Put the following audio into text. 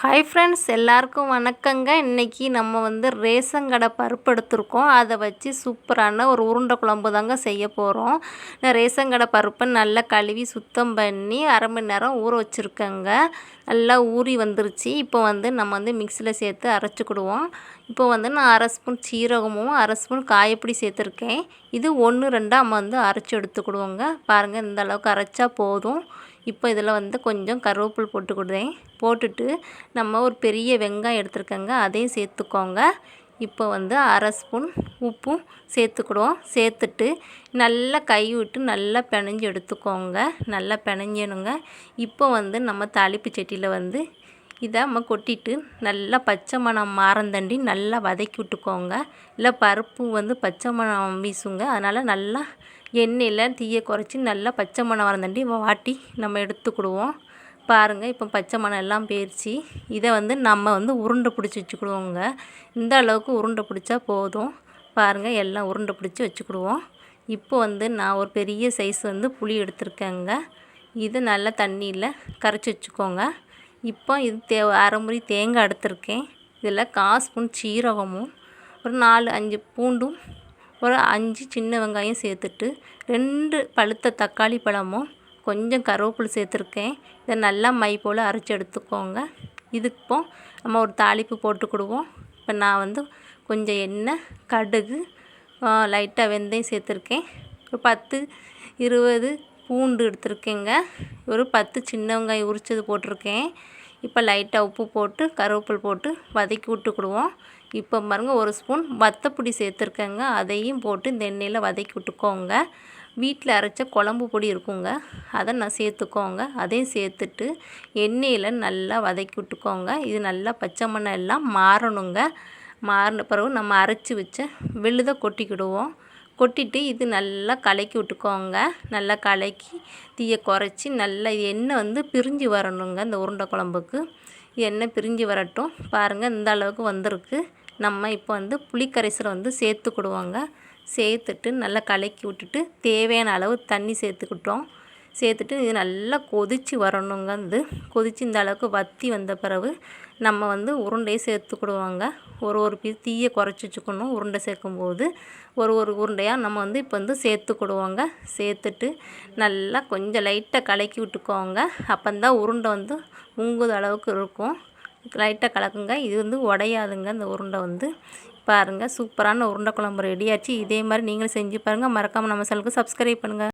Hi friends எல்லாருக்கும் வணக்கங்க. இன்றைக்கி நம்ம வந்து ரேஷன் கடை பருப்பு எடுத்திருக்கோம். அதை வச்சு சூப்பரான ஒரு உருண்டை குழம்பு தாங்க செய்ய போகிறோம் நான் ரேசங்கடை பருப்பை நல்லா கழுவி சுத்தம் பண்ணி அரை மணி நேரம் ஊற வச்சுருக்கேங்க. நல்லா ஊறி வந்துருச்சு. இப்போ வந்து நம்ம வந்து மிக்சியில் சேர்த்து அரைச்சிக்கிடுவோம். இப்போ வந்து நான் அரை ஸ்பூன் சீரகமும் அரை ஸ்பூன் காயப்பொடி சேர்த்துருக்கேன். இது ஒன்று ரெண்டாக நம்ம வந்து அரைச்சி எடுத்துக்கிடுவோங்க. பாருங்கள் இந்த அளவுக்கு அரைச்சா போதும். இப்போ இதில் வந்து கொஞ்சம் கருவேப்பில் போட்டுக்கிடுவேன் போட்டுட்டு நம்ம ஒரு பெரிய வெங்காயம் எடுத்துருக்கோங்க அதையும் சேர்த்துக்கோங்க. இப்போ வந்து அரை ஸ்பூன் உப்பும் சேர்த்துக்கிடுவோம். சேர்த்துட்டு நல்லா கை விட்டு நல்லா பிணைஞ்சி எடுத்துக்கோங்க. நல்லா பிணைஞ்சணுங்க இப்போ வந்து நம்ம தாளிப்பு சட்டியில் வந்து இதை நம்ம கொட்டிட்டு நல்லா பச்சை மணம் மாறந்தண்டி நல்லா வதக்கி விட்டுக்கோங்க. இல்லை பருப்பு வந்து பச்சை மணம் வீசுங்க. அதனால் நல்லா எண்ணெயில் தீயை குறைச்சி நல்லா பச்சை மணம் வரந்தண்டி வாட்டி நம்ம எடுத்துக்கிடுவோம். பாருங்கள் இப்போ பச்சை மணம் எல்லாம் போயிடுச்சு இதை வந்து நம்ம வந்து உருண்டை பிடிச்சி வச்சுக்கிடுவோங்க. இந்த அளவுக்கு உருண்டை பிடிச்சா போதும். பாருங்கள் எல்லாம் உருண்டை பிடிச்சி வச்சுக்கிடுவோம். இப்போ வந்து நான் ஒரு பெரிய சைஸ் வந்து புளி எடுத்திருக்கேங்க. இது நல்லா தண்ணியில் கரைச்சி வச்சுக்கோங்க. இப்போ இது தே அரை முறி தேங்காய் எடுத்திருக்கேன். இதில் கால் ஸ்பூன் சீரகமும் ஒரு நாலு அஞ்சு பூண்டும் ஒரு அஞ்சு சின்ன வெங்காயம் சேர்த்துட்டு ரெண்டு பழுத்த தக்காளி பழமும் கொஞ்சம் கருவேப்பிலை சேர்த்துருக்கேன். இதை நல்லா மை போல் அரைச்சி எடுத்துக்கோங்க. இதுக்கு நம்ம ஒரு தாளிப்பு போட்டுக்கிடுவோம் இப்போ நான் வந்து கொஞ்சம் எண்ணெய் கடுகு லைட்டாக வெந்தயம் சேர்த்துருக்கேன். ஒரு பத்து இருபது பூண்டு எடுத்துருக்கேங்க. ஒரு பத்து சின்ன வெங்காயம் உரிச்சது போட்டிருக்கேன். இப்போ லைட்டாக உப்பு போட்டு கருவேப்பில் போட்டு வதக்கி விட்டுக்கிடுவோம் இப்போ பாருங்கள் ஒரு ஸ்பூன் வத்தப்பொடி சேர்த்துருக்கேங்க. அதையும் போட்டு இந்த எண்ணெயில் வதக்கி விட்டுக்கோங்க. வீட்டில் அரைச்ச குழம்பு பொடி இருக்குங்க. அதை நான் சேர்த்துக்கோங்க. அதையும் சேர்த்துட்டு எண்ணெயில் நல்லா வதக்கி விட்டுக்கோங்க. இது நல்லா பச்சை மண்ணை எல்லாம் மாறணுங்க. மாறின பிறகு நம்ம அரைச்சி வச்ச விழுதை கொட்டிக்கிடுவோம். கொட்டிட்டு இது நல்லா கலக்கி விட்டுக்கோங்க. நல்லா கலக்கி தீயை குறைச்சி நல்லா எண்ணெய் வந்து பிரிஞ்சு வரணுங்க இந்த உருண்டை குழம்புக்கு. எண்ணெய் பிரிஞ்சு வரட்டும். பாருங்கள் இந்த அளவுக்கு வந்திருக்கு. நம்ம இப்போ வந்து புளிக்கரைசலை வந்து சேர்த்துக்கிடுவோங்க. சேர்த்துட்டு நல்லா கலக்கி விட்டுட்டு தேவையான அளவு தண்ணி சேர்த்துக்கிட்டோம். சேர்த்துட்டு இது நல்லா கொதித்து வரணுங்க இது கொதித்து இந்த அளவுக்கு வத்தி வந்த பிறகு நம்ம வந்து உருண்டையை சேர்த்துக்கிடுவாங்க ஒரு ஒரு பீஸ் தீயை குறைச்சி வச்சுக்கணும் உருண்டை சேர்க்கும்போது. ஒரு ஒரு உருண்டையாக நம்ம வந்து இப்போ வந்து சேர்த்துக்கிடுவோங்க சேர்த்துட்டு நல்லா கொஞ்சம் லைட்டாக கலக்கி விட்டுக்கோங்க. அப்போந்தான் உருண்டை வந்து உங்குத அளவுக்கு இருக்கும். லைட்டாக கலக்குங்க. இது வந்து உடையாதுங்க இந்த உருண்டை வந்து. பாருங்கள் சூப்பரான உருண்டை குழம்பு ரெடியாச்சு இதே மாதிரி நீங்களும் செஞ்சு பாருங்கள் மறக்காமல் நம்ம சேனலுக்கு சப்ஸ்கிரைப் பண்ணுங்கள்